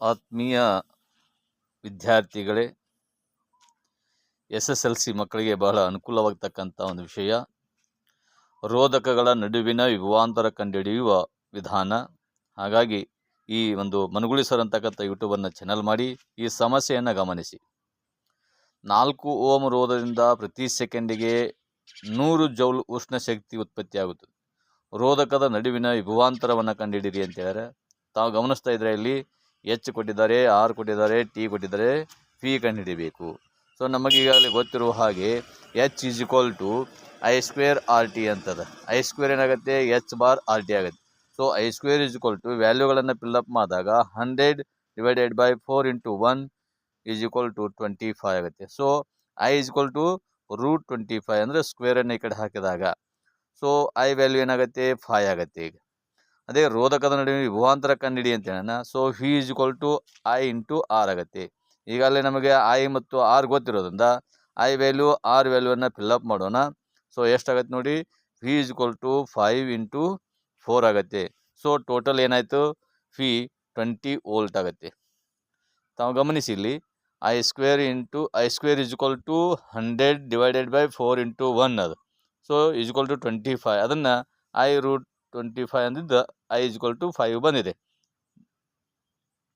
ಆತ್ಮೀಯ ವಿದ್ಯಾರ್ಥಿಗಳೇ S S L C ಮಕ್ಕಳಿಗೆ ಬಹಳ ಅನುಕೂಲವಾಗ್ತಕ್ಕಂಥ ಒಂದು ವಿಷಯ. ರೋಧಕಗಳ ನಡುವಿನ ವಿಭವಾಂತರ ಕಂಡುಹಿಡಿಯುವ ವಿಧಾನ. ಹಾಗಾಗಿ ಈ ಒಂದು ಮನುಗುಳಿ ಸರ್ ಅಂತಕ್ಕಂಥ ಯೂಟ್ಯೂಬನ್ನು ಚಾನಲ್ ಮಾಡಿ ಈ ಸಮಸ್ಯೆಯನ್ನು ಗಮನಿಸಿ. ನಾಲ್ಕು ಓಮ್ ರೋಧದಿಂದ ಪ್ರತಿ ಸೆಕೆಂಡಿಗೆ ನೂರು ಜೌಲ್ ಉಷ್ಣ ಶಕ್ತಿ ಉತ್ಪತ್ತಿಯಾಗುತ್ತದೆ. ರೋಧಕದ ನಡುವಿನ ವಿಭವಾಂತರವನ್ನು ಕಂಡುಹಿಡಿಯಿರಿ ಅಂತ ಹೇಳಿದ್ರೆ ತಾವು ಗಮನಿಸ್ತಾ ಇದ್ರೆ ಇಲ್ಲಿ ಎಚ್ ಕೊಟ್ಟಿದ್ದಾರೆ, ಆರ್ ಕೊಟ್ಟಿದ್ದಾರೆ, ಟಿ ಕೊಟ್ಟಿದ್ದಾರೆ ಪಿ ಕಂಡುಹಿಡಿಬೇಕು ಸೊ ನಮಗೆ ಈಗಾಗಲೇ ಗೊತ್ತಿರುವ ಹಾಗೆ H is equal to I square R T ಅಂತದ. ಐ ಸ್ಕ್ವೇರ್ ಏನಾಗುತ್ತೆ? ಎಚ್ ಬಾರ್ ಆರ್ ಟಿ ಆಗುತ್ತೆ. So I square is equal to ವ್ಯಾಲ್ಯೂಗಳನ್ನು ಫಿಲ್ಲಪ್ ಮಾಡಿದಾಗ hundred divided by four into one is equal to twenty five ಆಗುತ್ತೆ. So I is equal to root twenty five ಅಂದರೆ ಸ್ಕ್ವೇರನ್ನು ಈ ಕಡೆ ಹಾಕಿದಾಗ. ಸೊ ಐ ವ್ಯಾಲ್ಯೂ ಏನಾಗುತ್ತೆ? ಫೈ ಆಗುತ್ತೆ ಈಗ. ಅದೇ ರೋಧಕದ ನಡುವೆ ವಿಭವಾಂತರ ಕಂಡಿಡಿ ಅಂತ ಹೇಳೋಣ. So V is equal to I into R ಆಗುತ್ತೆ. ಈಗಾಗಲೇ ನಮಗೆ ಐ ಮತ್ತು ಆರ್ ಗೊತ್ತಿರೋದ್ರಿಂದ ಐ ವ್ಯಾಲ್ಯೂ ಆರ್ ವ್ಯಾಲ್ಯೂವನ್ನು ಫಿಲ್ಲಪ್ ಮಾಡೋಣ. ಸೊ ಎಷ್ಟಾಗತ್ತೆ ನೋಡಿ? V is equal to five into four ಆಗುತ್ತೆ. ಸೊ ಟೋಟಲ್ ಏನಾಯಿತು? ಫಿ ಟ್ವೆಂಟಿ ವೋಲ್ಟ್ ಆಗುತ್ತೆ. ತಾವು ಗಮನಿಸಿ ಇಲ್ಲಿ I square into I square is equal to hundred divided by four into one ಅದು. So is equal to twenty five ಅದನ್ನು I root twenty five ಅಂದಿದ್ದು I is two five ಬಂದಿದೆ.